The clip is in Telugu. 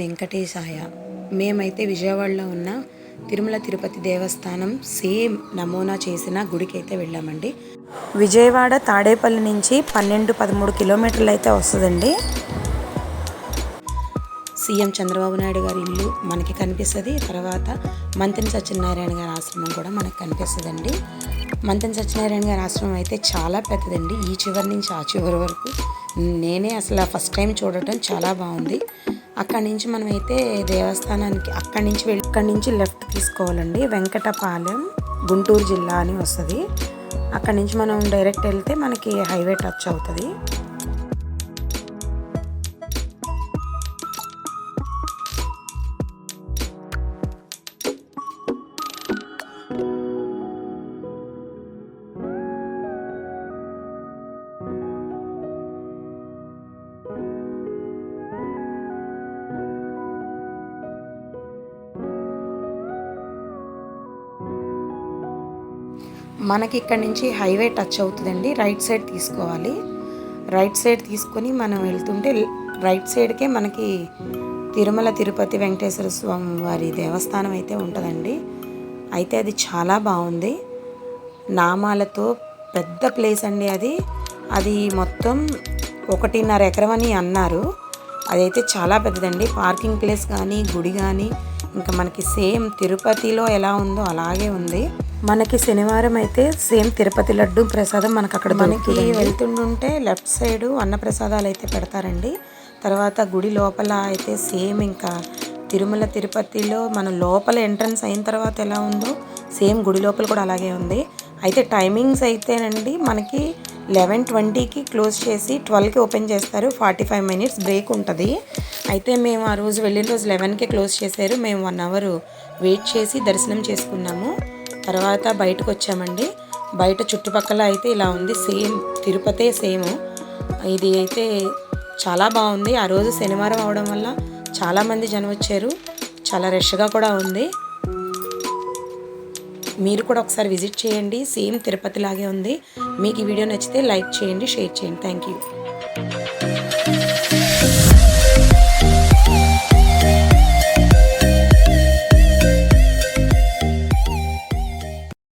వెంకటేశాయ. మేమైతే విజయవాడలో ఉన్న తిరుమల తిరుపతి దేవస్థానం సేమ్ నమూనా చేసిన గుడికి అయితే వెళ్ళామండి. విజయవాడ తాడేపల్లి నుంచి పన్నెండు పదమూడు కిలోమీటర్లు అయితే వస్తుందండి. సీఎం చంద్రబాబు నాయుడు గారి ఇల్లు మనకి కనిపిస్తుంది. తర్వాత మంత్రి సత్యనారాయణ గారి ఆశ్రమం కూడా మనకి కనిపిస్తుందండి. మంత్రి సత్యనారాయణ గారి ఆశ్రమం అయితే చాలా పెద్దదండి. ఈ చివరి నుంచి ఆ చివరి వరకు నేనే అసలు ఫస్ట్ టైం చూడటం చాలా బాగుంది. అక్కడి నుంచి మనమైతే దేవస్థానానికి అక్కడి నుంచి వెళ్ళి అక్కడి నుంచి లెఫ్ట్ తీసుకోవాలండి. వెంకటపాలెం గుంటూరు జిల్లా అని వస్తుంది. అక్కడి నుంచి మనం డైరెక్ట్ వెళ్తే మనకి హైవే టచ్ అవుతుంది. మనకి ఇక్కడ నుంచి హైవే టచ్ అవుతుందండి. రైట్ సైడ్ తీసుకోవాలి. రైట్ సైడ్ తీసుకొని మనం వెళ్తుంటే రైట్ సైడ్కే మనకి తిరుమల తిరుపతి వెంకటేశ్వర స్వామి వారి దేవస్థానం అయితే ఉంటుందండి. అయితే అది చాలా బాగుంది. నామాలతో పెద్ద ప్లేస్ అండి అది. అది మొత్తం ఒకటిన్నర ఎకరం అని అన్నారు. అదైతే చాలా పెద్దదండి. పార్కింగ్ ప్లేస్ కానీ గుడి కానీ ఇంకా మనకి సేమ్ తిరుపతిలో ఎలా ఉందో అలాగే ఉంది. మనకి శనివారం అయితే సేమ్ తిరుపతి లడ్డు ప్రసాదం మనకు అక్కడ మనకి వెళ్తుంటుంటే లెఫ్ట్ సైడ్ అన్న ప్రసాదాలు అయితే పెడతారండి. తర్వాత గుడి లోపల అయితే సేమ్ ఇంకా తిరుమల తిరుపతిలో మన లోపల ఎంట్రన్స్ అయిన తర్వాత ఎలా ఉందో సేమ్ గుడి లోపల కూడా అలాగే ఉంది. అయితే టైమింగ్స్ అయితేనండి మనకి లెవెన్ ట్వంటీకి క్లోజ్ చేసి ట్వెల్వ్కి ఓపెన్ చేస్తారు. ఫార్టీ ఫైవ్ మినిట్స్ బ్రేక్ ఉంటుంది. అయితే మేము ఆ రోజు వెళ్ళిన రోజు లెవెన్కి క్లోజ్ చేశారు. మేము వన్ అవర్ వెయిట్ చేసి దర్శనం చేసుకున్నాము. తర్వాత బయటకు వచ్చామండి. బయట చుట్టుపక్కల అయితే ఇలా ఉంది. సేమ్ తిరుపతే సేమ్. ఇది అయితే చాలా బాగుంది. ఆ రోజు శనివారం అవడం వల్ల చాలామంది జనం వచ్చారు. చాలా రష్గా కూడా ఉంది. మీరు కూడా ఒకసారి విజిట్ చేయండి. సేమ్ తిరుపతి లాగే ఉంది. మీకు ఈ వీడియో నచ్చితే లైక్ చేయండి షేర్ చేయండి. Thank you.